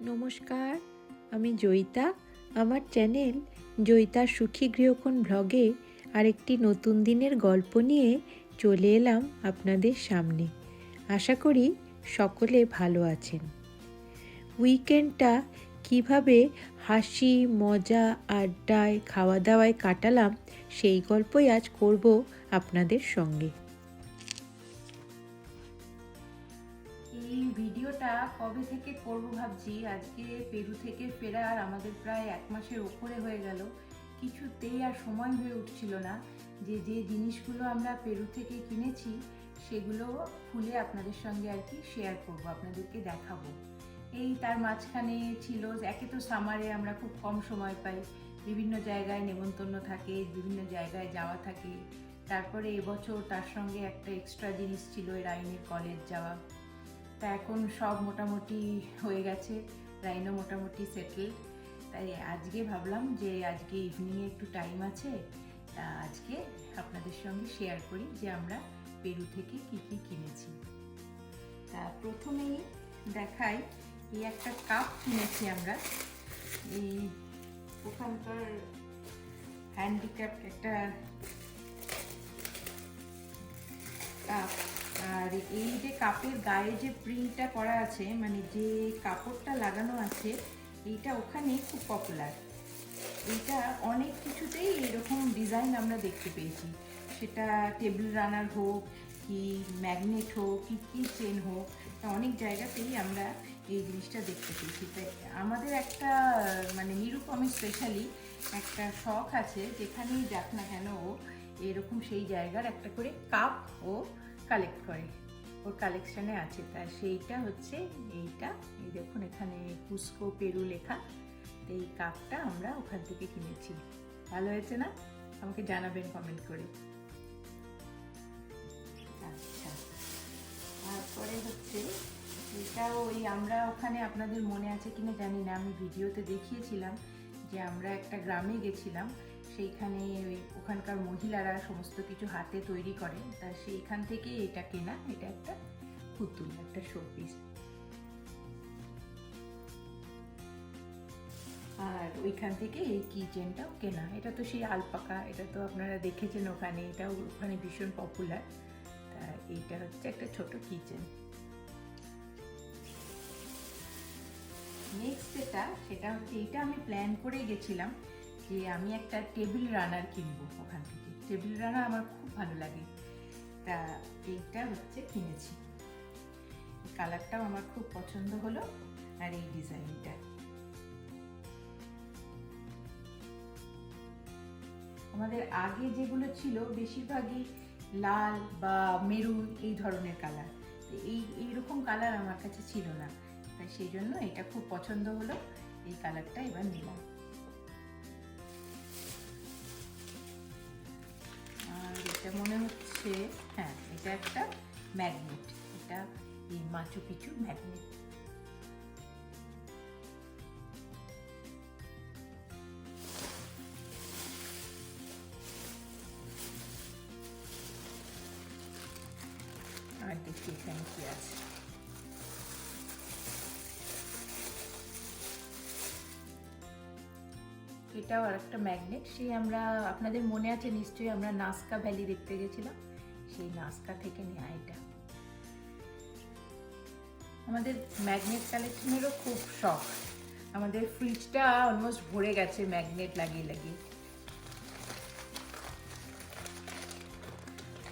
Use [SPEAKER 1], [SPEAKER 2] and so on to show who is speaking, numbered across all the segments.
[SPEAKER 1] নমস্কার, আমি জয়িতা। আমার চ্যানেল জয়িতা সুখী গৃহকোণ ব্লগে আরেকটি নতুন দিনের গল্প নিয়ে চলে এলাম আপনাদের সামনে। আশা করি সকলে ভালো আছেন। উইকেন্ডটা কীভাবে হাসি, মজা, আড্ডায় খাওয়া দাওয়ায় কাটালাম সেই গল্পই আজ করব আপনাদের সঙ্গে। ভিডিওটা কবে থেকে করব ভাবছি, আজকে পেরু থেকে ফেরার আমাদের প্রায় এক মাসের ওপরে হয়ে গেল। কিছুতেই আর সময় হয়ে উঠছিল না যে যে জিনিসগুলো আমরা পেরু থেকে কিনেছি, সেগুলো খুলে আপনাদের সঙ্গে আর কি শেয়ার করব, আপনাদেরকে দেখাবো। এই তার মাঝখানে ছিল, একে তো সামারে আমরা খুব কম সময় পাই, বিভিন্ন জায়গায় নেমন্তন্ন থাকে, বিভিন্ন জায়গায় যাওয়া থাকে। তারপরে এবছর তার সঙ্গে একটা এক্সট্রা জিনিস ছিল রাইনের কলেজ যাওয়া। তা এখন সব মোটামুটি হয়ে গেছে, রাইনও মোটামুটি সেটেল তাই আজকে ভাবলাম যে আজকে ইভিনিংয়ে একটু টাইম আছে, তা আজকে আপনাদের সঙ্গে শেয়ার করি যে আমরা পেরু থেকে কি কি কিনেছি। তা প্রথমেই দেখাই, এই একটা কাপ কিনেছি আমরা। এই ওখানকার হ্যান্ডিক্যাপ একটা কাপ আর এই যে কাপের গায়ে যে প্রিন্টটা করা আছে মানে যে কাপড়টা লাগানো আছে, এইটা ওখানে খুব পপুলার এইটা অনেক কিছুতেই এরকম ডিজাইন আমরা দেখতে পেয়েছি। সেটা টেবিল রানার হোক, কি ম্যাগনেট হোক, কি কি চেন হোক, তা অনেক জায়গাতেই আমরা এই জিনিসটা দেখতে পেয়েছি। তাই আমাদের একটা মানে নিরুপমে স্পেশালি একটা শখ আছে, যেখানেই যাক না কেন ও এরকম সেই জায়গার একটা করে কাপ ও কালেক্ট করে। ওর কালেকশানে আছে। তা সেইটা হচ্ছে এইটা। এই দেখুন, এখানে কুস্কো পেরু লেখা। তো এই কাপটা আমরা ওখান থেকে কিনেছি। ভালো হয়েছে না? আমাকে জানাবেন কমেন্ট করে। আচ্ছা। তারপরে হচ্ছে এটা ওই আমরা ওখানে আপনাদের মনে আছে কিনা জানি না। আমি ভিডিওতে দেখিয়েছিলাম যে আমরা একটা গ্রামে গেছিলাম। সেইখানে ওখানকার মহিলারা সমস্ত কিছু হাতে তৈরি করে, তা সেইখান থেকে এটা কেনা, এটা একটা পুতুল, একটা শোপিস আর ওইখান থেকে এই কিচেনটাও কেনা। এটা তো সেই আলপাকা, এটা তো আপনারা দেখেছেন ওখানে, এটাও ওখানে ভীষণ পপুলার তা এইটা হচ্ছে একটা ছোট কিচেন নেক্সট যেটা, সেটা হচ্ছে, এইটা আমি প্ল্যান করে গেছিলাম। যে আমি একটা টেবিল রানার কিনবো ওখান থেকে। টেবিল রানার আমার খুব ভালো লাগে। তা এইটা হচ্ছে কিনেছি। কালারটাও আমার খুব পছন্দ হলো আর এই ডিজাইনটা আমাদের আগে যেগুলো ছিল বেশিরভাগই লাল বা মেরুন এই ধরনের কালার এই, এইরকম কালার আমার কাছে ছিল না। তাই সেই জন্য এটা খুব পছন্দ হলো। এই কালারটা এবার নিলাম। হচ্ছে হ্যাঁ এটা একটা ম্যাগনেট এটা এই মাচু পিচু ম্যাগনেট আর দেখি এখানে কি আছে। এটাও আর একটা ম্যাগনেট সেই আমরা, আপনাদের মনে আছে নিশ্চয়ই আমরা নাস্কা ভ্যালি দেখতে গেছিলাম? সেই নাস্কা থেকে নেওয়া এটা। আমাদের ম্যাগনেট কালেকশনেরও খুব শখ। আমাদের ফ্রিজটা অলমোস্ট ভরে গেছে ম্যাগনেট লাগিয়ে লাগিয়ে।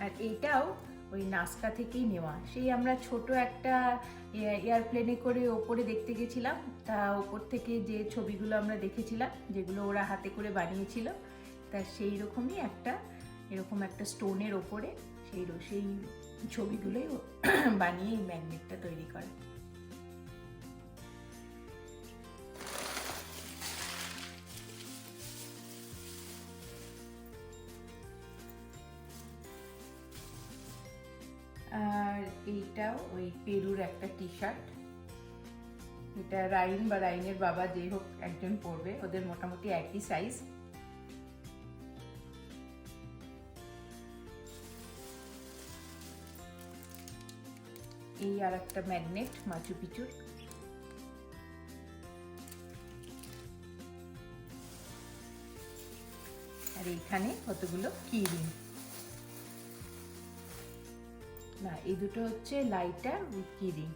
[SPEAKER 1] আর এইটাও ওই নাস্কা থেকেই নেওয়া। সেই আমরা ছোট একটা এয়ারপ্লেনে করে ওপরে দেখতে গেছিলাম। তা ওপর থেকে যে ছবিগুলো আমরা দেখেছিলাম, যেগুলো ওরা হাতে করে বানিয়েছিল, তা সেই রকমই একটা, এরকম একটা স্টোনের ওপরে সেই সেই ছবিগুলোই বানিয়ে এই ম্যাগনেটটা তৈরি করে। আর এইটাও ওই পেরুর একটা টি শার্ট এটা রাইন বা রাইনের বাবা যে হোক একজন পরবে, ওদের মোটামুটি একই সাইজ এই আর একটা ম্যাগনেট, মাচু পিচুর আর এইখানে কতগুলো কিরিং। না, এই দুটো হচ্ছে লাইটার উইথ কিরিং।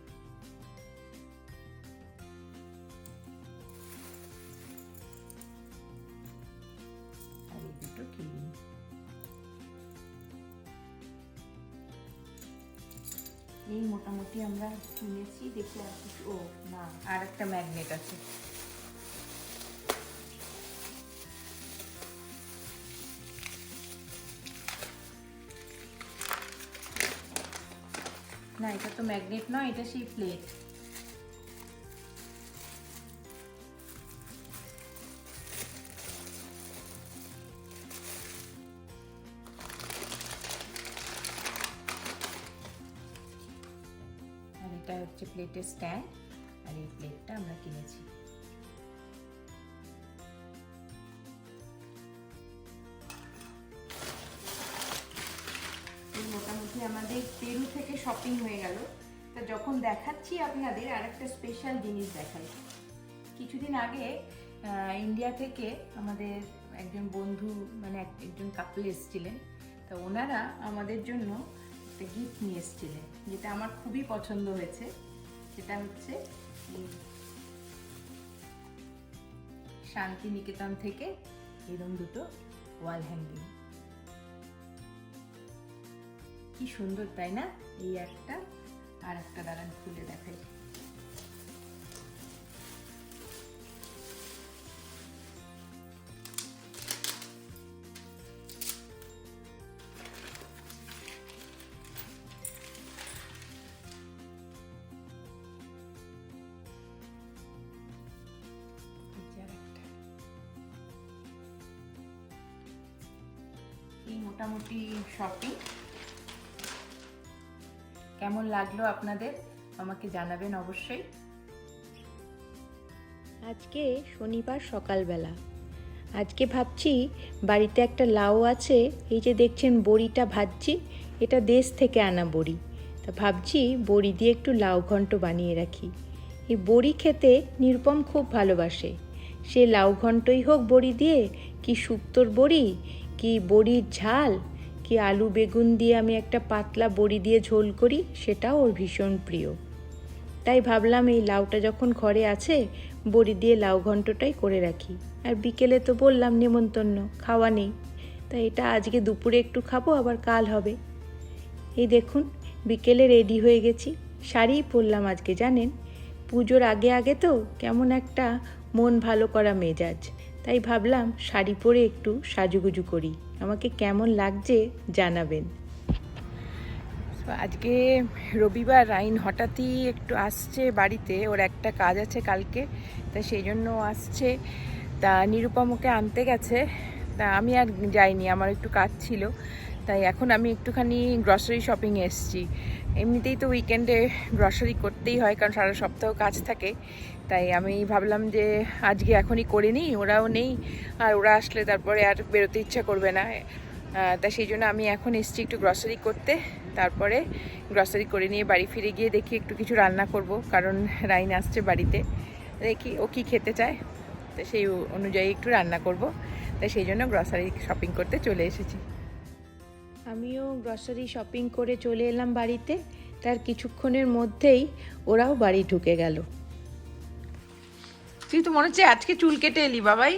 [SPEAKER 1] এই মোটামুটি আমরা কিনেছি, দেখি আর কিছু ও, না, আর একটা ম্যাগনেট আছে। না, এটা তো ম্যাগনেট নয়, এটা সেই প্লেট হচ্ছে প্লেটের স্ট্যান্ড আর এই প্লেটটা আমরা কিনেছি। মোটামুটি আমাদের পেরু থেকে শপিং হয়ে গেল। তা যখন দেখাচ্ছি আপনাদের আর একটা স্পেশাল জিনিস দেখাই। কিছুদিন আগে ইন্ডিয়া থেকে আমাদের একজন বন্ধু মানে এক- একজন কাপল এসেছিলেন। তা ওনারা আমাদের জন্য একটা গিফট নিয়ে এসেছিলেন, যেটা আমার খুবই পছন্দ হয়েছে। সেটা হচ্ছে শান্তি শান্তিনিকেতন থেকে এরম দুটো ওয়াল হ্যাঙ্গিং কি সুন্দর, তাই না? এই একটা আর একটা দাঁড়ান খুলে দেখাই। মোটামুটি শপিং কেমন লাগল আপনাদের? আমাকে জানাবেন অবশ্যই।
[SPEAKER 2] আজকে শনিবার সকালবেলা। আজকে ভাবছি বাড়িতে একটা লাউ আছে, এই যে দেখছেন বড়িটা ভাজছি, এটা দেশ থেকে আনা বড়ি। তা ভাবছি বড়ি দিয়ে একটু লাউ ঘন্ট বানিয়ে রাখি। এই বড়ি খেতে নিরুপম খুব ভালোবাসে। সে লাউ ঘন্টই হোক বড়ি দিয়ে, কি শুক্তোর বড়ি কি বড়ির ঝাল? কি আলু বেগুন দিয়ে আমি একটা পাতলা বড়ি দিয়ে ঝোল করি? সেটাও ওর ভীষণ প্রিয়। তাই ভাবলাম এই লাউটা যখন ঘরে আছে, বড়ি দিয়ে লাউ ঘন্টটাই করে রাখি। আর বিকেলে তো বললাম নেমন্তন্ন, খাওয়া নেই। তাই এটা আজকে দুপুরে একটু খাব, আবার কাল হবে। এই দেখুন, বিকেলে রেডি হয়ে গেছি। শাড়িই পরলাম আজকে, জানেন? পুজোর আগে আগে তো কেমন একটা মন ভালো করা মেজাজ। তাই ভাবলাম শাড়ি পরে একটু সাজুগুজু করি। আমাকে কেমন লাগছে জানাবেন।
[SPEAKER 1] আজকে রবিবার, রাইন হঠাৎই একটু আসছে বাড়িতে, ওর একটা কাজ আছে কালকে, তা সেই জন্য আসছে। তা নিরুপম ওকে আনতে গেছে, তা আমি আর যাইনি, আমার একটু কাজ ছিল। তাই এখন আমি একটুখানি গ্রসারি শপিংয়ে এসেছি। এমনিতেই তো উইকেন্ডে গ্রসারি করতেই হয়, কারণ সারা সপ্তাহ কাজ থাকে। তাই আমি ভাবলাম যে আজকে এখনই করে নিই, ওরাও নেই, আর ওরা আসলে তারপরে আর বেরোতে ইচ্ছা করবে না। তা সেই জন্য আমি এখন এসছি একটু গ্রসারি করতে, তারপরে গ্রসারি করে নিয়ে বাড়ি ফিরে গিয়ে দেখি একটু কিছু রান্না করব, কারণ রাইন আসছে বাড়িতে। দেখি ও কি খেতে চায়, তো সেই অনুযায়ী একটু রান্না করব তাই সেই জন্য গ্রসারি শপিং করতে চলে এসেছি।
[SPEAKER 2] আমিও গ্রসারি শপিং করে চলে এলাম বাড়িতে, তার কিছুক্ষণের মধ্যেই ওরাও বাড়ি ঢুকে গেল।
[SPEAKER 1] তুই তো মনে হচ্ছে আজকে চুল কেটে এলি বাবাই।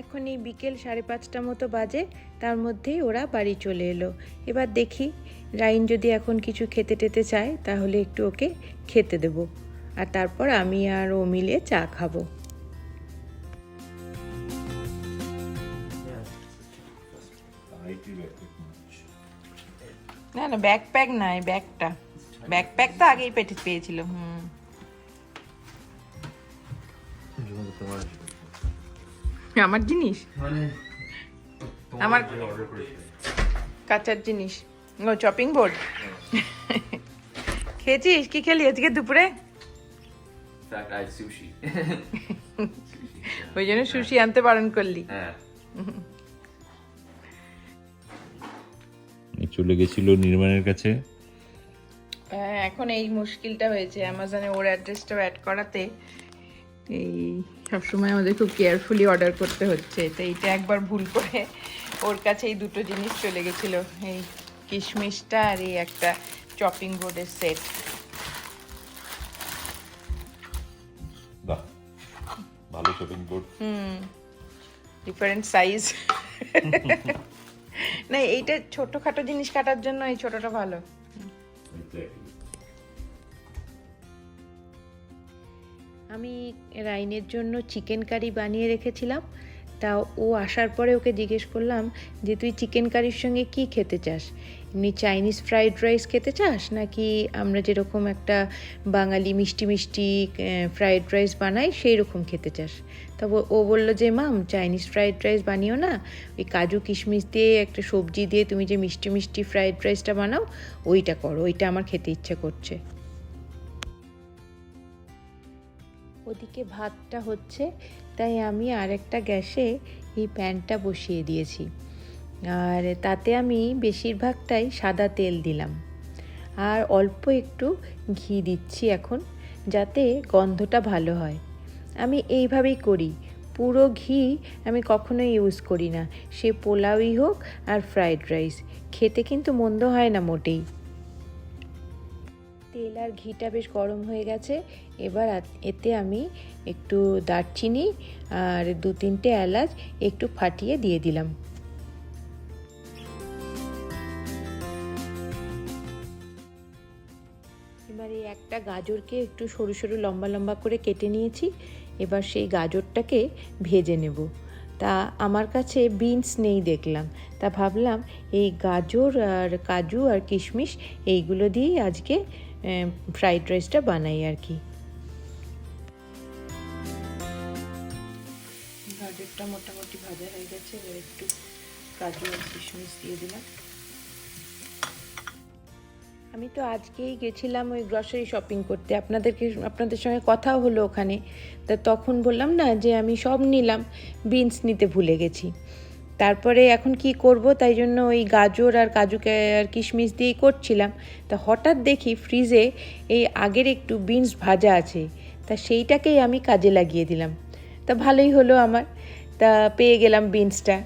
[SPEAKER 2] এখন এই বিকেল সাড়ে পাঁচটা মতো বাজে তার মধ্যেই ওরা বাড়ি চলে এলো। এবার দেখি রাইন যদি এখন কিছু খেতে টেতে চায় তাহলে একটু ওকে খেতে দেব। আর তারপর আমি আর ও মিলে চা খাব.
[SPEAKER 1] না না ব্যাকপ্যাক নাই ব্যাগটা। ব্যাকপ্যাক তো আগেই পেটে পেয়েছিল হুম। আমার জিনিস?
[SPEAKER 3] মানে
[SPEAKER 1] আমার-
[SPEAKER 3] অর্ডার
[SPEAKER 1] কাঁচার জিনিস। ও চপিং বোর্ড খেয়েছিস? কি খেলি আজকে দুপুরে. ওই জন্য সুশি আনতে বারণ করলি।
[SPEAKER 3] হ্যাঁ।
[SPEAKER 4] চলে গেছিল নির্মাণের কাছে।
[SPEAKER 1] এখন এই মুশকিলটা হয়েছে। অ্যামাজনে ওর অ্যাড্রেসটাও অ্যাড করাতে এই সবসময় আমাদের খুব কেয়ারফুলি অর্ডার করতে হচ্ছে। তো এইটা একবার ভুল করে ওর কাছে এই দুটো জিনিস চলে গেছিল। এই কিশমিশটা আর এই একটা চপিং বোর্ডের সেট
[SPEAKER 2] ভালো শপিং বোর্ড
[SPEAKER 1] হুম ডিফারেন্ট সাইজ না এইটা ছোটখাটো জিনিস কাটার জন্য এই ছোটটা ভালো। আমি রাইনের জন্য চিকেন কারি বানিয়ে রেখেছিলাম। তা ও আসার পরে ওকে জিজ্ঞেস করলাম যে, তুই চিকেন কারির সঙ্গে কি খেতে চাস? এমনি চাইনিজ ফ্রাইড রাইস খেতে চাস? নাকি আমরা যেরকম একটা বাঙালি মিষ্টি মিষ্টি ফ্রাইড রাইস বানাই সেই রকম খেতে চাস? তা ও- ও বলল যে, মাম, চাইনিজ ফ্রাইড রাইস বানিও না। ওই কাজু কিশমিশ দিয়ে একটা সবজি দিয়ে তুমি যে মিষ্টি মিষ্টি ফ্রাইড রাইসটা বানাও, ওইটা করো, ওইটা আমার খেতে ইচ্ছে করছে। ওদিকে ভাতটা হচ্ছে, তাই আমি আরেকটা গ্যাসে এই প্যানটা বসিয়ে দিয়েছি। আর তাতে আমি বেশিরভাগটাই সাদা তেল দিলাম। আর অল্প একটু ঘি দিচ্ছি এখন, যাতে গন্ধটা ভালো হয়। আমি এইভাবেই করি। পুরো ঘি আমি কখনোই ইউজ করি না। সে পোলাওই হোক আর ফ্রাইড রাইস। খেতে কিন্তু মন্দ হয় না মোটেই। তেল আর ঘিটা বেশ গরম হয়ে গেছে। এবার এতে আমি একটু দারচিনি আর দু তিনটে এলাচ একটু ফাটিয়ে দিয়ে দিলাম। এবার এই একটা গাজরকে একটু সরু সরু লম্বা লম্বা করে কেটে নিয়েছি। এবার সেই গাজরটাকে ভেজে নেব। তা আমার কাছে বিনস নেই দেখলাম। তা ভাবলাম এই গাজর আর কাজু আর কিশমিশ এইগুলো দিয়েই আজকে ফ্রাইড রাইসটা বানাই আর কি। গাজরটা মোটামুটি ভাজা হয়ে গেছে এবার একটু কাজু আর কিশমিশ দিয়ে দিলাম। আমি তো আজকেই গেছিলাম ওই গ্রসারি শপিং করতে। আপনাদেরকে আপনাদের সঙ্গে কথাও হলো ওখানে। তা তখন বললাম না যে আমি সব নিলাম বিনস নিতে ভুলে গেছি। তারপরে এখন কি করব? তাই জন্য ওই গাজর আর কাজুকে আর কিশমিশ দিয়েই করছিলাম। তা হঠাৎ দেখি ফ্রিজে এই আগের একটু বিনস ভাজা আছে। তা সেইটাকেই আমি কাজে লাগিয়ে দিলাম। তা ভালোই হলো আমার। তা পেয়ে গেলাম বিনসটা।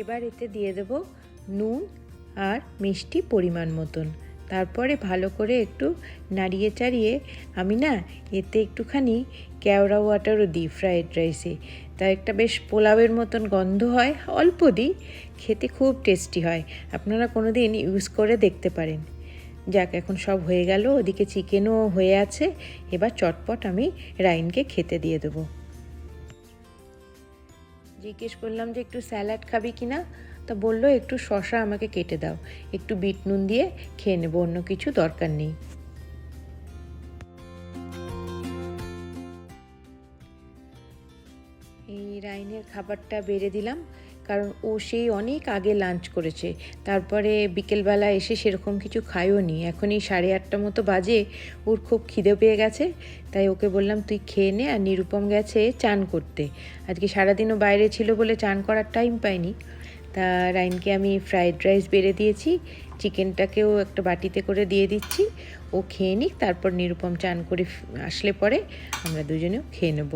[SPEAKER 1] এবার এতে দিয়ে দেব নুন আর মিষ্টি পরিমাণ মতন। তারপরে ভালো করে একটু নাড়িয়ে চাড়িয়ে আমি না এতে একটুখানি কেওড়া ওয়াটারও দিই ফ্রায়েড রাইসে। তা একটা বেশ পোলাওয়ের মতন গন্ধ হয়, অল্প দিই, খেতে খুব টেস্টি হয়। আপনারা কোনো দিন ইউজ করে দেখতে পারেন। যাক, এখন সব হয়ে গেল, ওদিকে চিকেনও হয়ে আছে। এবার চটপট আমি রাইনকে খেতে দিয়ে দেবো। জিজ্ঞেস করলাম যে একটু স্যালাড খাবি কি না তা বলল, একটু শশা আমাকে কেটে দাও। একটু বিট নুন দিয়ে খেয়ে নেব, অন্য কিছু দরকার নেই। এই রাইনের খাবারটা বেড়ে দিলাম। কারণ ও সেই অনেক আগে লাঞ্চ করেছে। তারপরে বিকেলবেলা এসে সেরকম কিছু খায়ও নি এখন এই সাড়ে আটটা মতো বাজে, ওর খুব খিদে পেয়ে গেছে। তাই ওকে বললাম, তুই খেয়ে নে। আর নিরুপম গেছে চান করতে। আজকে সারাদিনও বাইরে ছিল বলে চান করার টাইম পাইনি তা রাইনকে আমি ফ্রাইড রাইস বেড়ে দিয়েছি। চিকেনটাকেও একটা বাটিতে করে দিয়ে দিচ্ছি। ও খেয়ে নিক, তারপর নিরুপম চান করে আসলে পরে আমরা দুজনেও খেয়ে নেব।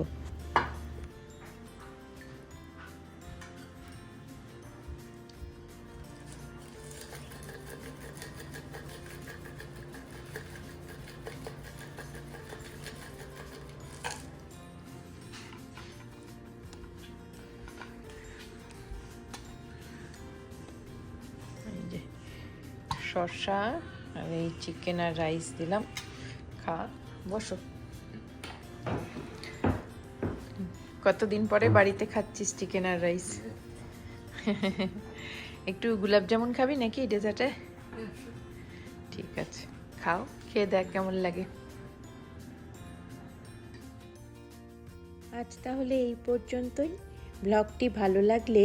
[SPEAKER 1] শসা আর এই চিকেন আর রাইস দিলাম। খা, বসো। কতদিন পরে বাড়িতে খাচ্ছিস চিকেন আর রাইস একটু গুলাব জামুন খাবি নাকি ডেজার্টে ঠিক আছে, খাও, খেয়ে দেখ কেমন লাগে। আজ তাহলে এই পর্যন্তই। ব্লগটি ভালো লাগলে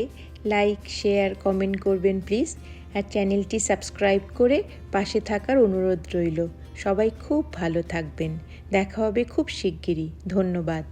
[SPEAKER 1] লাইক, শেয়ার, কমেন্ট করবেন প্লিজ। আর চ্যানেলটি সাবস্ক্রাইব করে পাশে থাকার অনুরোধ রইল। সবাই খুব ভালো থাকবেন। দেখা হবে খুব শিগগিরই। ধন্যবাদ।